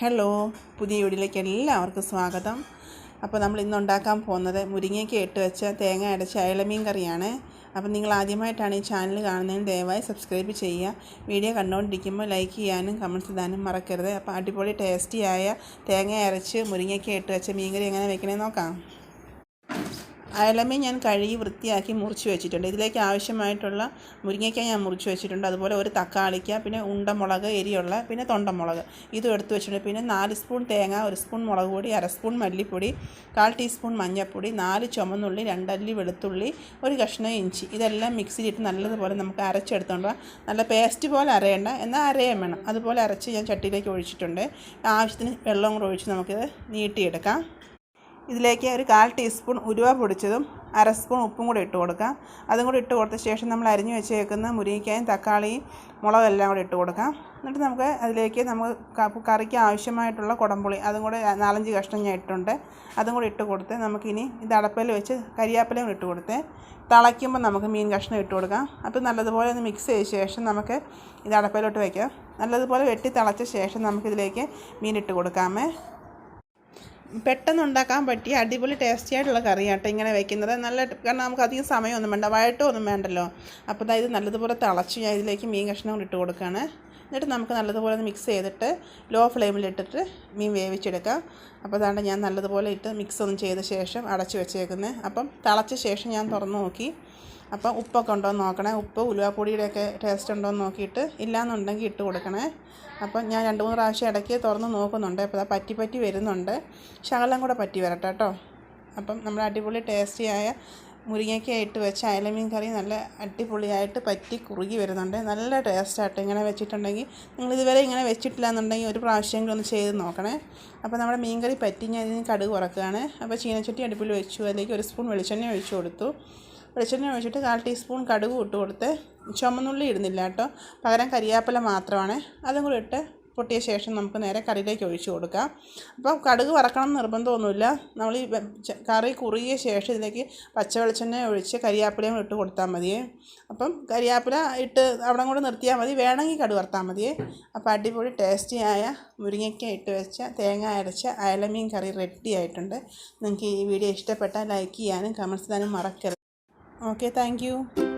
Hello പുതിയ വീടിലേക്ക് എല്ലാവർക്കും സ്വാഗതം. അപ്പോൾ നമ്മൾ ഇന്ന് ഉണ്ടാക്കാൻ പോകുന്നത് മുരിങ്ങയ്ക്ക് ഇട്ട് വെച്ച തേങ്ങ അടച്ച അയലമീൻ കറിയാണ്. അപ്പം നിങ്ങൾ ആദ്യമായിട്ടാണ് ഈ ചാനൽ കാണുന്നതിന് ദയവായി സബ്സ്ക്രൈബ് ചെയ്യുക. വീഡിയോ കണ്ടുകൊണ്ടിരിക്കുമ്പോൾ ലൈക്ക് ചെയ്യാനും കമൻസ് ഇടാനും മറക്കരുത്. അപ്പോൾ അടിപൊളി ടേസ്റ്റിയായ തേങ്ങ അരച്ച് മുരിങ്ങയ്ക്ക് ഇട്ട് വെച്ച മീൻ കറി എങ്ങനെ വെക്കണമെന്ന് നോക്കാം. അയലമീൻ ഞാൻ കഴുകി വൃത്തിയാക്കി മുറിച്ച് വെച്ചിട്ടുണ്ട്. ഇതിലേക്ക് ആവശ്യമായിട്ടുള്ള മുരിങ്ങയ്ക്ക ഞാൻ മുറിച്ച് വെച്ചിട്ടുണ്ട്. അതുപോലെ ഒരു തക്കാളിക്ക പിന്നെ ഉണ്ടമുളക് എരിയുള്ള പിന്നെ തൊണ്ടമുളക്. ഇതും എടുത്ത് വെച്ചിട്ടുണ്ട്. പിന്നെ നാല് സ്പൂൺ തേങ്ങ ഒരു സ്പൂൺ മുളക് പൊടി അര സ്പൂൺ മല്ലിപ്പൊടി കാൽ ടീസ്പൂൺ മഞ്ഞൾപ്പൊടി നാല് ചുമന്നുള്ളി രണ്ടല്ലി വെളുത്തുള്ളി ഒരു കഷ്ണം ഇഞ്ചി. ഇതെല്ലാം മിക്സിയിലിട്ട് നല്ലതുപോലെ നമുക്ക് അരച്ചെടുത്തോണ്ട് നല്ല പേസ്റ്റ് പോലെ അരയേണ്ട എന്നാൽ അരയാൻ വേണം. അതുപോലെ അരച്ച് ഞാൻ ചട്ടിയിലേക്ക് ഒഴിച്ചിട്ടുണ്ട്. ആവശ്യത്തിന് വെള്ളം കൂടെ ഒഴിച്ച് നമുക്കിത് നീട്ടിയെടുക്കാം. ഇതിലേക്ക് ഒരു കാൽ ടീസ്പൂൺ ഉലുവ പൊടിച്ചതും അര സ്പൂൺ ഉപ്പും കൂടി ഇട്ട് കൊടുക്കാം. അതും കൂടി ഇട്ട് കൊടുത്ത ശേഷം നമ്മൾ അരിഞ്ഞു വെച്ചേക്കുന്ന മുരിങ്ങയ്ക്കായും തക്കാളിയും മുളകും എല്ലാം കൂടി ഇട്ട് കൊടുക്കാം. എന്നിട്ട് നമുക്ക് അതിലേക്ക് നമുക്ക് കറിക്ക് ആവശ്യമായിട്ടുള്ള കുടംപുളി അതും കൂടെ നാലഞ്ച് കഷ്ണം ഞാൻ ഇട്ടുണ്ട്. അതും കൂടി ഇട്ട് കൊടുത്ത് നമുക്കിനി ഇത് അടപ്പയിൽ വെച്ച് കരിയാപ്പിലയും ഇട്ട് കൊടുത്ത് തിളയ്ക്കുമ്പോൾ നമുക്ക് മീൻ കഷ്ണം ഇട്ട് കൊടുക്കാം. അപ്പോൾ നല്ലതുപോലെ ഒന്ന് മിക്സ് ചെയ്ത ശേഷം നമുക്ക് ഇത് അടപ്പയിലോട്ട് വയ്ക്കാം നല്ലതുപോലെ വെട്ടി തിളച്ച ശേഷം നമുക്കിതിലേക്ക് മീൻ ഇട്ട് കൊടുക്കാമേ. പെട്ടെന്ന് ഉണ്ടാക്കാൻ പറ്റിയ അടിപൊളി ടേസ്റ്റി ആയിട്ടുള്ള കറിയാട്ടോ ഇങ്ങനെ വെക്കുന്നത്. നല്ല കാരണം നമുക്ക് അധികം സമയമൊന്നും വേണ്ട വഴട്ടോ ഒന്നും വേണ്ടല്ലോ. അപ്പോൾ ഇത് നല്ലതുപോലെ തിളച്ച് ഞാൻ ഇതിലേക്ക് മീൻ കഷ്ണം ഇട്ട് കൊടുക്കുകയാണ്. എന്നിട്ട് നമുക്ക് നല്ലതുപോലെ ഒന്ന് മിക്സ് ചെയ്തിട്ട് ലോ ഫ്ലെയിമിലിട്ടിട്ട് മീൻ വേവിച്ചെടുക്കാം. അപ്പോൾ അതാണ്ട് ഞാൻ നല്ലതുപോലെ ഇട്ട് മിക്സ് ഒന്നും ചെയ്ത ശേഷം അടച്ച് വെച്ചേക്കുന്നത് അപ്പം തിളച്ച ശേഷം ഞാൻ തുറന്ന് നോക്കി. അപ്പം ഉപ്പൊക്കെ ഉണ്ടോ എന്ന് നോക്കണേ. ഉപ്പ് ഉലുവാപ്പൊടിയുടെയൊക്കെ ടേസ്റ്റ് ഉണ്ടോ എന്ന് നോക്കിയിട്ട് ഇല്ലയെന്നുണ്ടെങ്കിൽ ഇട്ട് കൊടുക്കണേ. അപ്പം ഞാൻ രണ്ട് മൂന്ന് പ്രാവശ്യം ഇടയ്ക്ക് തുറന്ന് നോക്കുന്നുണ്ട്. അപ്പോൾ അത് പറ്റി പറ്റി വരുന്നുണ്ട്. ശകലം കൂടെ പറ്റി വരട്ടെ കേട്ടോ. അപ്പം നമ്മുടെ അടിപൊളി ടേസ്റ്റിയായ മുരിങ്ങയ്ക്കായിട്ട് വെച്ച അയലമീൻ കറി നല്ല അടിപൊളിയായിട്ട് പറ്റി കുറുകി വരുന്നുണ്ട്. നല്ല ടേസ്റ്റായിട്ട് ഇങ്ങനെ വെച്ചിട്ടുണ്ടെങ്കിൽ. നിങ്ങൾ ഇതുവരെ ഇങ്ങനെ വെച്ചിട്ടില്ല എന്നുണ്ടെങ്കിൽ ഒരു പ്രാവശ്യമെങ്കിലും ഒന്ന് ചെയ്ത് നോക്കണേ. അപ്പോൾ നമ്മുടെ മീൻ കറി പറ്റി ഞാൻ ഇതിന് കടുക് കുറക്കുകയാണ് അപ്പോൾ ചീനച്ചട്ടി അടുപ്പിൽ വെച്ചു. അതിലേക്ക് ഒരു സ്പൂൺ വെളിച്ചെണ്ണ ഒഴിച്ചു കൊടുത്തു. വെളിച്ചെണ്ണ ഒഴിച്ചിട്ട് കാൽ ടീസ്പൂൺ കടുക് ഇട്ട് കൊടുത്ത് ചുമന്നുള്ളി ഇടുന്നില്ല കേട്ടോ. പകരം കരിയാപ്പില മാത്രമാണ്. അതും കൂടി ഇട്ട് പൊട്ടിയ ശേഷം നമുക്ക് നേരെ കറിയിലേക്ക് ഒഴിച്ചു കൊടുക്കാം. അപ്പം കടുക് വറക്കണം നിർബന്ധമൊന്നുമില്ല. നമ്മൾ ഈ കറി കുറുകിയ ശേഷം ഇതിലേക്ക് പച്ച വെളിച്ചെണ്ണ ഒഴിച്ച് കരിയാപ്പിലയും ഇട്ട് കൊടുത്താൽ മതിയേ അപ്പം കരിയാപ്പില ഇട്ട് അവിടെ കൂടെ നിർത്തിയാൽ മതി. വേണമെങ്കിൽ കടുക് വറുത്താൽ മതിയേ അപ്പോൾ അടിപൊളി ടേസ്റ്റിയായ മുരിങ്ങയ്ക്ക ഇട്ട് വെച്ച തേങ്ങ അരച്ച അയലമീൻ കറി റെഡി ആയിട്ടുണ്ട്. നിങ്ങൾക്ക് ഈ വീഡിയോ ഇഷ്ടപ്പെട്ടാൽ ലൈക്ക് ചെയ്യാനും കമൻസ് ചെയ്യാനും മറക്കരുത്. Okay, thank you.